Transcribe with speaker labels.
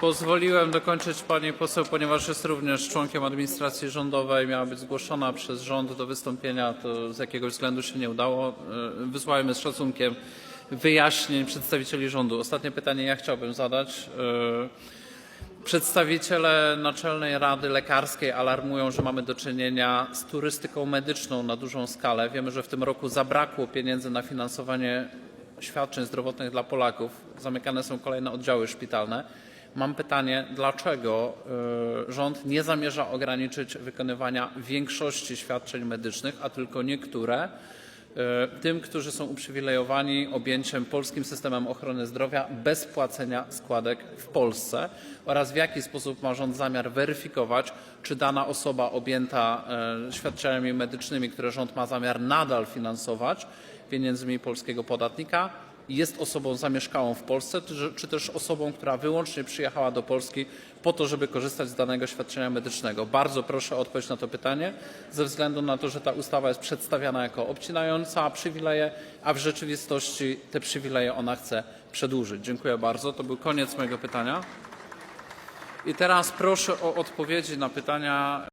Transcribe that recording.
Speaker 1: Pozwoliłem dokończyć pani poseł, ponieważ jest również członkiem administracji rządowej. Miała być zgłoszona przez rząd do wystąpienia, to z jakiegoś względu się nie udało. E, Wysłałem z szacunkiem wyjaśnień przedstawicieli rządu. Ostatnie pytanie ja chciałbym zadać. E, Przedstawiciele Naczelnej Rady Lekarskiej alarmują, że mamy do czynienia z turystyką medyczną na dużą skalę. Wiemy, że w tym roku zabrakło pieniędzy na finansowanie świadczeń zdrowotnych dla Polaków. Zamykane są kolejne oddziały szpitalne. Mam pytanie, dlaczego y, rząd nie zamierza ograniczyć wykonywania większości świadczeń medycznych, a tylko niektóre, y, tym, którzy są uprzywilejowani objęciem polskim systemem ochrony zdrowia bez płacenia składek w Polsce? Oraz w jaki sposób ma rząd zamiar weryfikować, czy dana osoba objęta y, świadczeniami medycznymi, które rząd ma zamiar nadal finansować pieniędzmi polskiego podatnika, jest osobą zamieszkałą w Polsce, czy, też osobą, która wyłącznie przyjechała do Polski po to, żeby korzystać z danego świadczenia medycznego. Bardzo proszę o odpowiedź na to pytanie, ze względu na to, że ta ustawa jest przedstawiana jako obcinająca przywileje, a w rzeczywistości te przywileje ona chce przedłużyć. Dziękuję bardzo. To był koniec mojego pytania. I teraz proszę o odpowiedzi na pytania